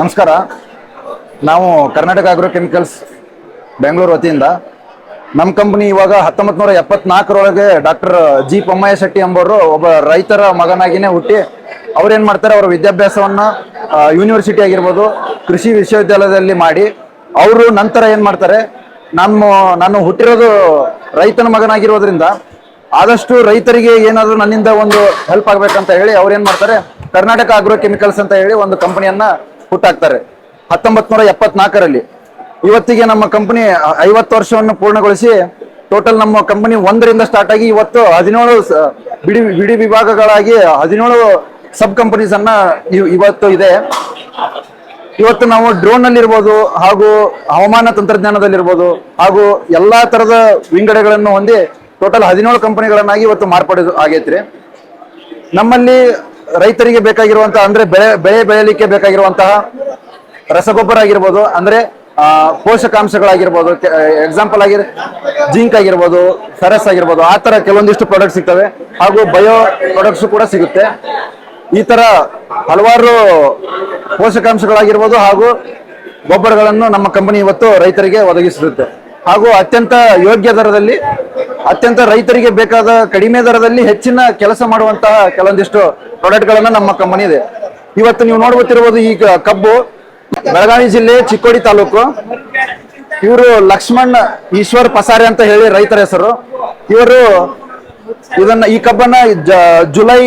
ನಮಸ್ಕಾರ. ನಾವು Karnataka agro chemicals Bengaluru ವತಿಯಿಂದ. ನಮ್ಮ ಕಂಪ್ನಿ ಇವಾಗ ಹತ್ತೊಂಬತ್ತು ನೂರ ಎಪ್ಪತ್ನಾಲ್ಕರೊಳಗೆ ಡಾಕ್ಟರ್ ಜಿ ಪೊಮ್ಮಯ್ಯ ಶೆಟ್ಟಿ ಎಂಬವರು ಒಬ್ಬ ರೈತರ ಮಗನಾಗಿನೇ ಹುಟ್ಟಿ, ಅವ್ರೇನು ಮಾಡ್ತಾರೆ, ಅವರ ವಿದ್ಯಾಭ್ಯಾಸವನ್ನು ಯೂನಿವರ್ಸಿಟಿ ಆಗಿರ್ಬೋದು, ಕೃಷಿ ವಿಶ್ವವಿದ್ಯಾಲಯದಲ್ಲಿ ಮಾಡಿ, ಅವರು ನಂತರ ಏನು ಮಾಡ್ತಾರೆ, ನಮ್ಮ, ನಾನು ಹುಟ್ಟಿರೋದು ರೈತನ ಮಗನಾಗಿರೋದ್ರಿಂದ, ಆದಷ್ಟು ರೈತರಿಗೆ ಏನಾದರೂ ನನ್ನಿಂದ ಒಂದು ಹೆಲ್ಪ್ ಆಗಬೇಕಂತ ಹೇಳಿ ಅವ್ರು ಏನು ಮಾಡ್ತಾರೆ, ಕರ್ನಾಟಕ ಆಗ್ರೋ ಕೆಮಿಕಲ್ಸ್ ಅಂತ ಹೇಳಿ ಒಂದು ಕಂಪನಿಯನ್ನ ಹುಟ್ಟಾಕ್ತಾರೆ ಹತ್ತೊಂಬತ್ ನೂರ ಎಪ್ಪತ್ನಾಲ್ಕರಲ್ಲಿ ಇವತ್ತಿಗೆ ನಮ್ಮ ಕಂಪನಿ ಐವತ್ತು ವರ್ಷವನ್ನು ಪೂರ್ಣಗೊಳಿಸಿ ಟೋಟಲ್ ನಮ್ಮ ಕಂಪನಿ ಒಂದರಿಂದ ಸ್ಟಾರ್ಟ್ ಆಗಿ ಇವತ್ತು ಹದಿನೇಳು ಬಿಡಿ ಬಿಡಿ ವಿಭಾಗಗಳಾಗಿ ಹದಿನೇಳು ಸಬ್ ಕಂಪನೀಸ್ ಅನ್ನ ಇವತ್ತು ಇದೆ. ಇವತ್ತು ನಾವು ಡ್ರೋನ್ ಅಲ್ಲಿ ಇರ್ಬೋದು ಹಾಗೂ ಹವಾಮಾನ ತಂತ್ರಜ್ಞಾನದಲ್ಲಿರ್ಬೋದು ಹಾಗೂ ಎಲ್ಲಾ ತರದ ವಿಂಗಡೆಗಳನ್ನು ಹೊಂದಿ ಟೋಟಲ್ ಹದಿನೇಳು ಕಂಪನಿಗಳನ್ನಾಗಿ ಇವತ್ತು ಮಾರ್ಪಡೋದು ಆಗೈತ್ರಿ. ನಮ್ಮಲ್ಲಿ ರೈತರಿಗೆ ಬೇಕಾಗಿರುವಂತಹ, ಅಂದ್ರೆ ಬೆಳೆ ಬೆಳೆ ಬೆಳೆಯಲಿಕ್ಕೆ ಬೇಕಾಗಿರುವಂತಹ ರಸಗೊಬ್ಬರ ಆಗಿರ್ಬೋದು, ಅಂದ್ರೆ ಪೋಷಕಾಂಶಗಳಾಗಿರ್ಬೋದು ಎಕ್ಸಾಂಪಲ್ ಆಗಿ, ಜಿಂಕ್ ಆಗಿರ್ಬೋದು ಸರಸ್ ಆಗಿರ್ಬೋದು, ಆ ತರ ಕೆಲವೊಂದಿಷ್ಟು ಪ್ರಾಡಕ್ಟ್ ಸಿಗ್ತವೆ, ಹಾಗೂ ಬಯೋ ಪ್ರಾಡಕ್ಟ್ಸ್ ಕೂಡ ಸಿಗುತ್ತೆ. ಈ ತರ ಹಲವಾರು ಪೋಷಕಾಂಶಗಳಾಗಿರ್ಬೋದು ಹಾಗೂ ಗೊಬ್ಬರಗಳನ್ನು ನಮ್ಮ ಕಂಪನಿ ಇವತ್ತು ರೈತರಿಗೆ ಒದಗಿಸುತ್ತೆ ಹಾಗೂ ಅತ್ಯಂತ ಯೋಗ್ಯ ದರದಲ್ಲಿ ಅತ್ಯಂತ ರೈತರಿಗೆ ಬೇಕಾದ ಕಡಿಮೆ ದರದಲ್ಲಿ ಹೆಚ್ಚಿನ ಕೆಲಸ ಮಾಡುವಂತಹ ಕೆಲವೊಂದಿಷ್ಟು ಪ್ರಾಡಕ್ಟ್ಗಳನ್ನು ನಮ್ಮ ಕಂಪನಿ ಇದೆ. ಇವತ್ತು ನೀವು ನೋಡ್ಬೋತಿರ್ಬೋದು ಈಗ ಕಬ್ಬು. ಬೆಳಗಾವಿ ಜಿಲ್ಲೆ ಚಿಕ್ಕೋಡಿ ತಾಲೂಕು. ಇವರು ಲಕ್ಷ್ಮಣ್ ಈಶ್ವರ್ ಪಸಾರೆ ಅಂತ ಹೇಳಿ ರೈತರ ಹೆಸರು. ಇವರು ಇದನ್ನ ಈ ಕಬ್ಬನ್ನ ಜುಲೈ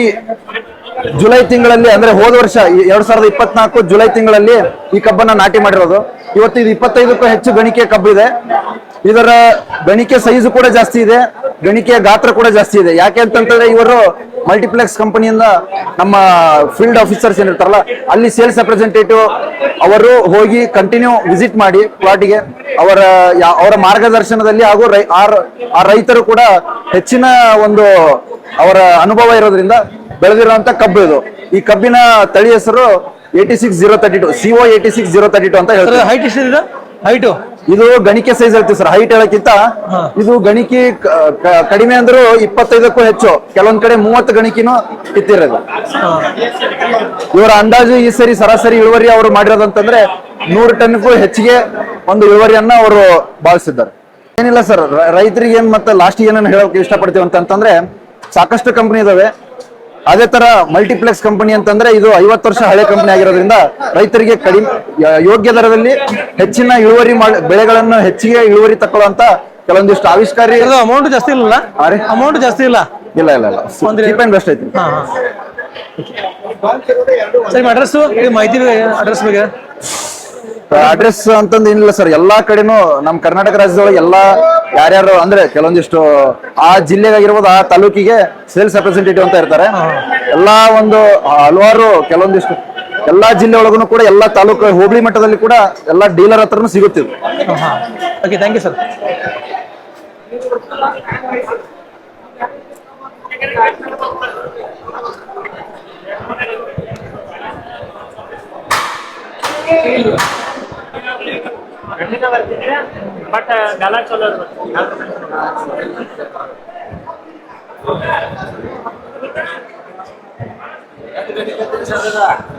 ಜುಲೈ ತಿಂಗಳಲ್ಲಿ, ಅಂದ್ರೆ ಹೋದ ವರ್ಷ ಎರಡ್ ಸಾವಿರದ ಇಪ್ಪತ್ನಾಲ್ಕು ಜುಲೈ ತಿಂಗಳಲ್ಲಿ ಈ ಕಬ್ಬನ್ನ ನಾಟಿ ಮಾಡಿರೋದು. ಇವತ್ತು ಇದು ಇಪ್ಪತ್ತೈದಕ್ಕೂ ಹೆಚ್ಚು ಗಣಿಕೆ ಕಬ್ಬು ಇದೆ. ಇದರ ಗಣಿಕೆ ಸೈಜ್ ಕೂಡ ಜಾಸ್ತಿ ಇದೆ, ಗಣಿಕೆಯ ಗಾತ್ರ ಕೂಡ ಜಾಸ್ತಿ ಇದೆ. ಯಾಕೆ ಅಂತಂದ್ರೆ ಇವರು ಮಲ್ಟಿಪ್ಲೆಕ್ಸ್ ಕಂಪನಿಯಿಂದ ನಮ್ಮ ಫೀಲ್ಡ್ ಆಫೀಸರ್ಸ್ ಏನಿರ್ತಾರಲ್ಲ, ಅಲ್ಲಿ ಸೇಲ್ಸ್ ರೆಪ್ರೆಸೆಂಟೇಟಿವ್ ಅವರು ಹೋಗಿ ಕಂಟಿನ್ಯೂ ವಿಸಿಟ್ ಮಾಡಿ ಪ್ಲಾಟಿಗೆ ಅವರ ಅವರ ಮಾರ್ಗದರ್ಶನದಲ್ಲಿ ಹಾಗೂ ಆ ರೈತರು ಕೂಡ ಹೆಚ್ಚಿನ ಒಂದು ಅವರ ಅನುಭವ ಇರೋದ್ರಿಂದ ಬೆಳೆದಿರುವಂತ ಕಬ್ಬು ಇದು. ಈ ಕಬ್ಬಿನ ತಳಿ ಹೆಸರು eighty six zero thirty two CO eighty six zero thirty two ಅಂತ ಹೇಳ್ತಾರೆ ಹೈಟ್ ಎಷ್ಟಿದೆ ಹೈಟು ಇದು? ಗಣಿಕೆ ಸೈಜ್ ಹೇಳ್ತೀವಿ ಸರ್ ಹೈಟ್ ಹೇಳಕ್ಕಿಂತ ಇದು ಗಣಿಕೆ ಕಡಿಮೆ ಅಂದ್ರೂ ಇಪ್ಪತ್ತೈದಕ್ಕೂ ಹೆಚ್ಚು ಕೆಲವೊಂದ್ ಕಡೆ ಮೂವತ್ತು ಗಣಿಕಿನೂ ಕಿತ್ತಿರೋದು ಇವರ ಅಂದಾಜು ಈ ಸರಿ ಸರಾಸರಿ ಇಳುವರಿ ಅವರು ಮಾಡಿರೋದಂತಂದ್ರೆ ನೂರು ಟನ್ಗೂ ಹೆಚ್ಚಿಗೆ ಒಂದು ಇಳುವರಿಯನ್ನ ಅವರು ಭಾವಿಸಿದ್ದಾರೆ ಏನಿಲ್ಲ ಸರ್ ರೈತರಿಗೆ ಏನ್ ಮತ್ತೆ ಲಾಸ್ಟ್ ಏನನ್ನ ಹೇಳೋಕೆ ಇಷ್ಟಪಡ್ತೀವಿ ಅಂತಂದ್ರೆ ಸಾಕಷ್ಟು ಕಂಪನಿ ಇದಾವೆ. ಅದೇ ತರ ಮಲ್ಟಿಪ್ಲೆಕ್ಸ್ ಕಂಪನಿ ಅಂತಂದ್ರೆ ಇದು ಐವತ್ತು ವರ್ಷ ಹಳೆ ಕಂಪನಿ ಆಗಿರೋದ್ರಿಂದ ರೈತರಿಗೆ ಕಡಿಮೆ ಯೋಗ್ಯ ದರದಲ್ಲಿ ಹೆಚ್ಚಿನ ಇಳುವರಿ ಮಾಡ ಬೆಳೆಗಳನ್ನು ಹೆಚ್ಚಿಗೆ ಇಳುವರಿ ತಕೊಳ್ಳುವಂತ ಕೆಲವೊಂದಿಷ್ಟು ಆವಿಷ್ಕಾರಿ ಅಮೌಂಟ್ ಜಾಸ್ತಿ ಇಲ್ಲ? ಅಮೌಂಟ್ ಜಾಸ್ತಿ ಇಲ್ಲ? ಇಲ್ಲ ಇಲ್ಲ ಇಲ್ಲ. ಚೀಪ್ ಅಂಡ್ ಬೆಸ್ಟ್ ಐತಿ. ಸರಿ ಅಡ್ರೆಸ್ ಮಾಹಿತಿ ಅಡ್ರೆಸ್ ಬಗ್ಗೆ. ಅಡ್ರೆಸ್ ಅಂತಂದು ಏನಿಲ್ಲ ಸರ್ ಎಲ್ಲಾ ಕಡೆನೂ ನಮ್ಮ ಕರ್ನಾಟಕ ರಾಜ್ಯದೊಳಗೆ ಎಲ್ಲಾ ಯಾರ್ಯಾರು ಅಂದ್ರೆ ಕೆಲವೊಂದಿಷ್ಟು ಆ ಜಿಲ್ಲೆಗಾಗಿರ್ಬೋದು ಆ ತಾಲೂಕಿಗೆ ಸೇಲ್ಸ್ ರೆಪ್ರೆಸೆಂಟೇಟಿವ್ ಅಂತ ಇರ್ತಾರೆ. ಎಲ್ಲಾ ಒಂದು ಹಲವಾರು ಕೆಲವೊಂದಿಷ್ಟು ಎಲ್ಲಾ ಜಿಲ್ಲೆ ಒಳಗೂ ಕೂಡ ಎಲ್ಲಾ ತಾಲೂಕು ಹೋಬಳಿ ಮಟ್ಟದಲ್ಲಿ ಕೂಡ ಎಲ್ಲಾ ಡೀಲರ್ ಹತ್ರನೂ ಸಿಗುತ್ತಿದೆ ಹಾ. ಓಕೆ ಥ್ಯಾಂಕ್ ಯು ಸರ್ ரெண்டுமே வருதுங்க பட் நல்லா சொல்ல Thank